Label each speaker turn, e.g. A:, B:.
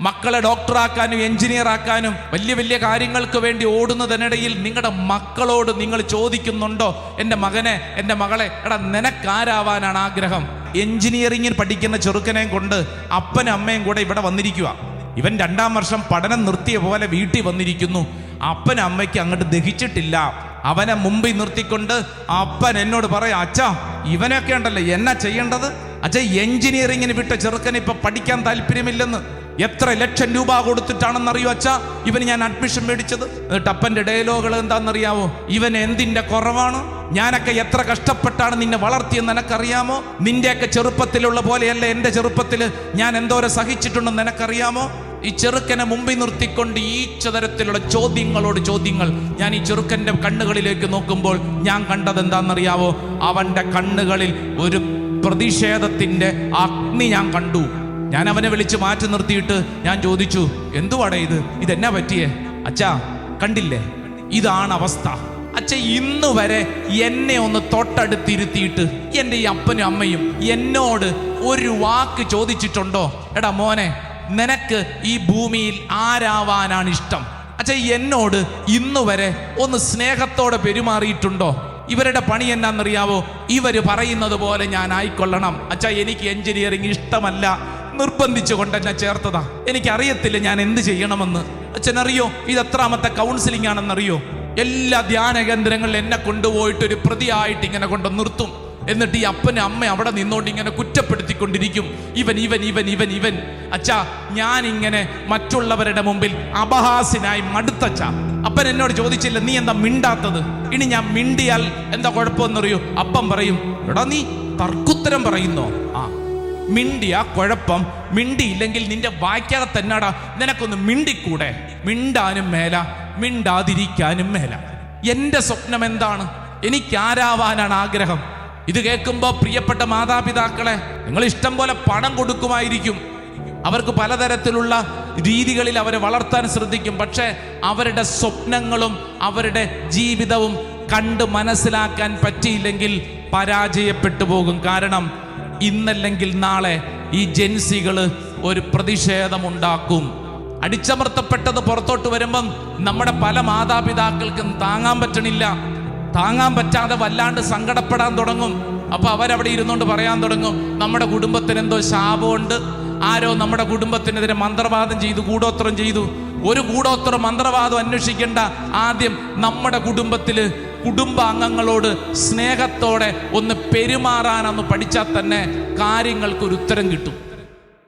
A: മക്കളെ ഡോക്ടറാക്കാനും എഞ്ചിനീയർ ആക്കാനും വലിയ വലിയ കാര്യങ്ങൾക്ക് വേണ്ടി ഓടുന്നതിനിടയിൽ നിങ്ങളുടെ മക്കളോട് നിങ്ങൾ ചോദിക്കുന്നുണ്ടോ? എന്റെ മകനെ എന്റെ മകളെ എടാ നിനക്കാരാവാനാണ് ആഗ്രഹം. എഞ്ചിനീയറിംഗിൽ പഠിക്കുന്ന ചെറുക്കനെയും കൊണ്ട് അപ്പനും അമ്മയും കൂടെ ഇവിടെ വന്നിരിക്കുക. ഇവൻ രണ്ടാം വർഷം പഠനം നിർത്തിയ പോലെ വീട്ടിൽ വന്നിരിക്കുന്നു. അപ്പനും അമ്മയ്ക്ക് അങ്ങോട്ട് ദഹിച്ചിട്ടില്ല. അവനെ മുമ്പിൽ നിർത്തിക്കൊണ്ട് അപ്പൻ എന്നോട് പറയാം അച്ഛാ ഇവനൊക്കെ ഉണ്ടല്ലോ എന്നാ ചെയ്യേണ്ടത്? അച്ഛ എഞ്ചിനീയറിങ്ങിന് വിട്ട ചെറുക്കൻ ഇപ്പൊ പഠിക്കാൻ താല്പര്യമില്ലെന്ന്. എത്ര ലക്ഷം രൂപ കൊടുത്തിട്ടാണെന്നറിയോ അച്ഛാ? ഇവന് ഞാൻ അഡ്മിഷൻ മേടിച്ചത്. എന്നിട്ട് അപ്പന്റെ ഡയലോഗുകൾ എന്താണെന്നറിയാവോ? ഇവൻ എന്തിന്റെ കുറവാണ്? ഞാനൊക്കെ എത്ര കഷ്ടപ്പെട്ടാണ് നിന്നെ വളർത്തിയെന്ന് നിനക്കറിയാമോ? നിന്റെയൊക്കെ ചെറുപ്പത്തിലുള്ള പോലെയല്ല എന്റെ ചെറുപ്പത്തിൽ ഞാൻ എന്തോരം സഹിച്ചിട്ടുണ്ടെന്ന് നിനക്കറിയാമോ? ഈ ചെറുക്കനെ മുമ്പിൽ നിർത്തിക്കൊണ്ട് ഈ ചതരത്തിലുള്ള ചോദ്യങ്ങളോട് ചോദ്യങ്ങൾ ഞാൻ ഈ ചെറുക്കന്റെ കണ്ണുകളിലേക്ക് നോക്കുമ്പോൾ ഞാൻ കണ്ടത് എന്താണെന്നറിയാവോ? അവന്റെ കണ്ണുകളിൽ ഒരു പ്രതിഷേധത്തിന്റെ അഗ്നി ഞാൻ കണ്ടു. ഞാൻ അവനെ വിളിച്ച് മാറ്റി നിർത്തിയിട്ട് ഞാൻ ചോദിച്ചു എന്തുവാടേ ഇത്? ഇതെന്നാ പറ്റിയേ? അച്ഛാ കണ്ടില്ലേ? ഇതാണ് അവസ്ഥ. അച്ഛ ഇന്ന് വരെ എന്നെ ഒന്ന് തൊട്ടടുത്തിരുത്തിയിട്ട് എന്റെ ഈ അപ്പനും അമ്മയും എന്നോട് ഒരു വാക്ക് ചോദിച്ചിട്ടുണ്ടോ? എടാ മോനെ നിനക്ക് ഈ ഭൂമിയിൽ ആരാവാനാണ് ഇഷ്ടം? അച്ഛ എന്നോട് ഇന്ന് വരെ ഒന്ന് സ്നേഹത്തോടെ പെരുമാറിയിട്ടുണ്ടോ? ഇവരുടെ പണി എന്നാന്നറിയാവോ? ഇവർ പറയുന്നത് പോലെ ഞാൻ ആയിക്കൊള്ളണം. അച്ഛാ എനിക്ക് എഞ്ചിനീയറിംഗ് ഇഷ്ടമല്ല. നിർബന്ധിച്ചു കൊണ്ട് എന്നെ ചേർത്തതാ. എനിക്കറിയത്തില്ല ഞാൻ എന്ത് ചെയ്യണമെന്ന്. അച്ഛനറിയോ ഇത് എത്രാമത്തെ കൗൺസിലിംഗ് ആണെന്നറിയോ എല്ലാ ധ്യാന കേന്ദ്രങ്ങളിൽ എന്നെ കൊണ്ടുപോയിട്ട് ഒരു പ്രതിയായിട്ട് ഇങ്ങനെ കൊണ്ട് നിർത്തും. എന്നിട്ട് ഈ അപ്പനും അമ്മ അവിടെ നിന്നോണ്ട് ഇങ്ങനെ കുറ്റപ്പെടുത്തിക്കൊണ്ടിരിക്കും. ഇവൻ ഇവൻ ഇവൻ ഇവൻ ഇവൻ. അച്ഛാ ഞാൻ ഇങ്ങനെ മറ്റുള്ളവരുടെ മുമ്പിൽ അപഹാസിനായി മടുത്തച്ഛ അപ്പൻ എന്നോട് ചോദിച്ചില്ല നീ എന്താ മിണ്ടാത്തത്? ഇനി ഞാൻ മിണ്ടിയാൽ എന്താ കുഴപ്പമെന്നറിയോ? അപ്പം പറയും എടാ നീ തർക്കുത്തരം പറയുന്നോ? ആ. മിണ്ടിയ കുഴപ്പം. മിണ്ടിയില്ലെങ്കിൽ നിന്റെ വായിക്കാതെ തന്നാടാ. നിനക്കൊന്ന് മിണ്ടിക്കൂടെ? മിണ്ടാനും മേല മിണ്ടാതിരിക്കാനും മേല. എന്റെ സ്വപ്നം എന്താണ്? എനിക്ക് ആരാവാനാണ് ആഗ്രഹം? ഇത് കേൾക്കുമ്പോൾ പ്രിയപ്പെട്ട മാതാപിതാക്കളെ നിങ്ങൾ ഇഷ്ടം പോലെ പണം കൊടുക്കുമായിരിക്കും. അവർക്ക് പലതരത്തിലുള്ള രീതികളിൽ അവരെ വളർത്താൻ ശ്രദ്ധിക്കും. പക്ഷേ അവരുടെ സ്വപ്നങ്ങളും അവരുടെ ജീവിതവും കണ്ട് മനസ്സിലാക്കാൻ പറ്റിയില്ലെങ്കിൽ പരാജയപ്പെട്ടു പോകും. കാരണം ഇന്നല്ലെങ്കിൽ നാളെ ഈ ജെൻസികൾ ഒരു പ്രതിഷേധമുണ്ടാക്കും. അടിച്ചമർത്തപ്പെട്ടത് പുറത്തോട്ട് വരുമ്പം നമ്മുടെ പല മാതാപിതാക്കൾക്കും താങ്ങാൻ പറ്റണില്ല. താങ്ങാൻ പറ്റാതെ വല്ലാണ്ട് സങ്കടപ്പെടാൻ തുടങ്ങും. അപ്പൊ അവരവിടെ ഇരുന്നുകൊണ്ട് പറയാൻ തുടങ്ങും നമ്മുടെ കുടുംബത്തിന് എന്തോ ശാപമുണ്ട്. ആരോ നമ്മുടെ കുടുംബത്തിനെതിരെ മന്ത്രവാദം ചെയ്തു കൂടോത്രം ചെയ്തു. ഒരു കൂടോത്രം മന്ത്രവാദം അന്വേഷിക്കേണ്ട. ആദ്യം നമ്മുടെ കുടുംബത്തിൽ കുടുംബാംഗങ്ങളോട് സ്നേഹത്തോടെ ഒന്ന് പെരുമാറാനൊന്ന് പഠിച്ചാൽ തന്നെ കാര്യങ്ങൾക്ക് ഒരു ഉത്തരം കിട്ടും.